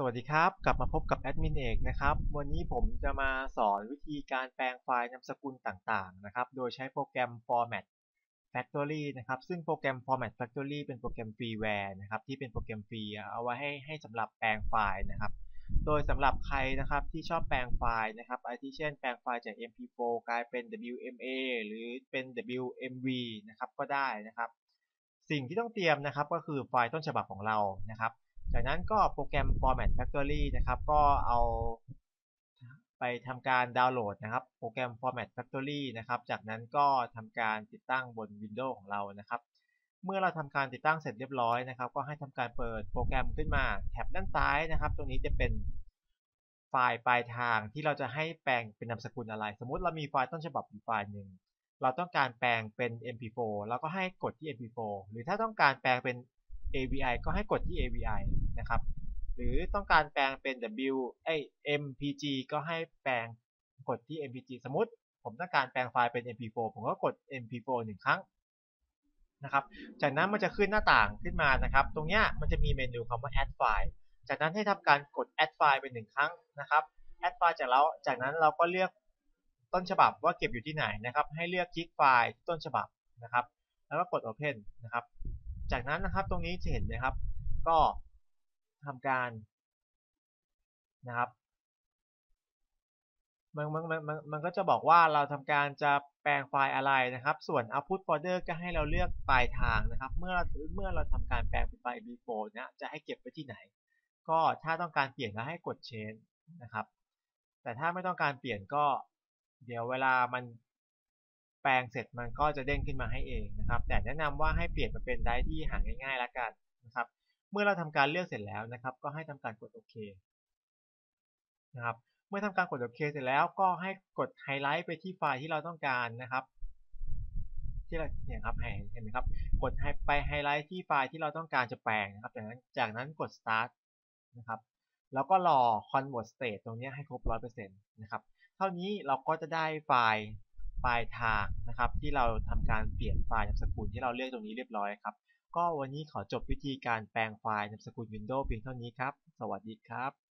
สวัสดีครับ กลับมาพบกับแอดมินเอกนะครับ วันนี้ผมจะมาสอนวิธีการแปลงไฟล์นามสกุลต่างๆนะครับ โดยใช้โปรแกรม Format Factory นะครับ ซึ่งโปรแกรม Format Factory เป็นโปรแกรมฟรีแวร์นะครับ ที่เป็นโปรแกรมฟรีเอาไว้ให้ให้สำหรับแปลงไฟล์นะครับ โดยสำหรับใครนะครับที่ชอบแปลงไฟล์นะครับอาทิเช่นแปลงไฟล์จาก MP4 กลายเป็น WMA หรือเป็น WMV นะครับก็ได้นะครับ สิ่งที่ต้องเตรียมนะครับก็คือไฟล์ต้นฉบับของเรานะครับ จากนั้นก็โปรแกรม Format Factory นะครับ ก็เอาไปทำการดาวน์โหลดนะครับ โปรแกรม Format Factory นะครับ จากนั้นก็ทำการติดตั้งบน Windows ของเรานะครับ เมื่อเราทำการติดตั้งเสร็จเรียบร้อยนะครับ ก็ให้ทำการเปิดโปรแกรมขึ้นมาแท็บด้านซ้ายนะครับ ตรงนี้จะเป็นไฟล์ปลายทางที่เราจะให้แปลงเป็นนามสกุลอะไร สมมุติเรามีไฟล์ต้นฉบับอยู่ไฟล์หนึ่งเราต้องการแปลงเป็น MP4 แล้วก็ให้กดที่ MP4 หรือถ้าต้องการแปลงเป็น AVI ก็ให้กดที่ AVI นะครับ หรือต้องการแปลงเป็น W เอ้ MPG ก็ให้แปลงกดที่ MPG สมมติ ผมต้องการแปลงไฟล์เป็น MP4 ผมก็กด MP4 หนึ่งครั้งนะครับ จากนั้นมันจะขึ้นหน้าต่างขึ้นมานะครับ ตรงนี้มันจะมีเมนูคำว่า add file จากนั้นให้ทำการกด add file เป็นหนึ่งครั้งนะครับ add file จากแล้วจากนั้นเราก็เลือกต้นฉบับว่าเก็บอยู่ที่ไหนนะครับ ให้เลือกคลิกไฟล์ต้นฉบับนะครับ แล้วก็กด open นะครับ จากนั้นนะครับตรงนี้จะเห็นนะครับ ก็ทำการนะครับมันมันมันมันก็จะบอกว่าเราทำการจะแปลงไฟล์อะไรนะครับ ส่วน output folder ก็ให้เราเลือกปลายทางนะครับ เมื่อเราเมื่อเราทำการแปลงเป็นไฟล์ b4 เนี่ยจะให้เก็บไว้ที่ไหน ก็ถ้าต้องการเปลี่ยนก็ให้กด change นะครับ แต่ถ้าไม่ต้องการเปลี่ยนก็ เดี๋ยวเวลามัน แปลงเสร็จมันก็จะเด้งขึ้นมาให้เองนะครับ แต่แนะนำว่าให้เปลี่ยนมาเป็นไดที่หาง่ายๆแล้วกันนะครับ เมื่อเราทำการเลือกเสร็จแล้วนะครับ ก็ให้ทำการกดโอเคนะครับ เมื่อทำการกดโอเคเสร็จแล้วก็ให้กดไฮไลท์ไปที่ไฟล์ที่เราต้องการนะครับ ที่เราเนี่ยครับเห็นไหมครับ กดไปไฮไลท์ที่ไฟล์ที่เราต้องการจะแปลงนะครับ จากนั้นจากนั้นกด start นะครับแล้วก็รอ convert state ตรงนี้ให้ครบ 100%นะครับ เท่านี้เราก็จะได้ไฟล์ ปลายทางนะครับ ที่เราทำการเปลี่ยนไฟล์นามสกุลที่เราเลือกตรงนี้เรียบร้อยครับ ก็วันนี้ขอจบวิธีการแปลงไฟล์นามสกุล Windows เพียงเท่านี้ครับ สวัสดีครับ